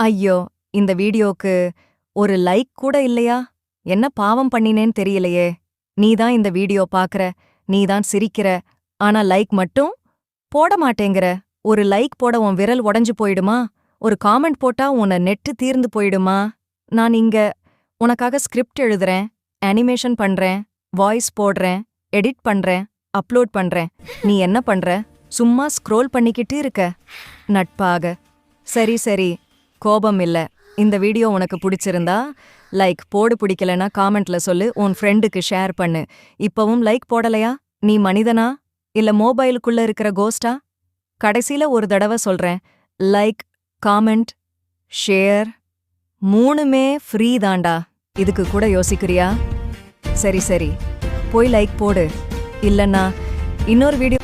ஐயோ இந்த வீடியோக்கு ஒரு லைக் கூட இல்லையா? என்ன பாவம் பண்ணினேன்னு தெரியலையே. நீதான் இந்த வீடியோ பாக்குற நீதான் சிரிக்கிற ஆனா லைக் மட்டும் போட மாட்டேங்கிற. ஒரு லைக் போட உன் விரல் உடைஞ்சு போயிடுமா? ஒரு காமெண்ட் போட்டா உன்னை நெட்டு தீர்ந்து போயிடுமா? நான் இங்க உனக்காக ஸ்கிரிப்ட் எழுதுறேன் அனிமேஷன் பண்றேன் வாய்ஸ் போடுறேன் எடிட் பண்றேன் அப்லோட் பண்றேன். நீ என்ன பண்ற? சும்மா ஸ்க்ரோல் பண்ணிக்கிட்டு இருக்க. நட்பாக. சரி சரி. கோபம் இல்லை இந்த வீடியோ உனக்கு பிடிச்சிருந்தா லைக் போடு பிடிக்கலனா காமெண்ட்ல சொல்லு உன் ஃப்ரெண்டுக்கு ஷேர் பண்ணு. இப்பவும் லைக் போடலையா? நீ மனிதனா? இல்ல மொபைலுக்குள்ள இருக்கிற கோஸ்டா கடைசில ஒரு தடவை சொல்றேன். லைக் காமெண்ட் ஷேர் மூணுமே ஃப்ரீ தாண்டா இதுக்கு கூட யோசிக்கிறியா? சரி சரி. போய் லைக் போடு. இல்லைன்னா இன்னொரு வீடியோ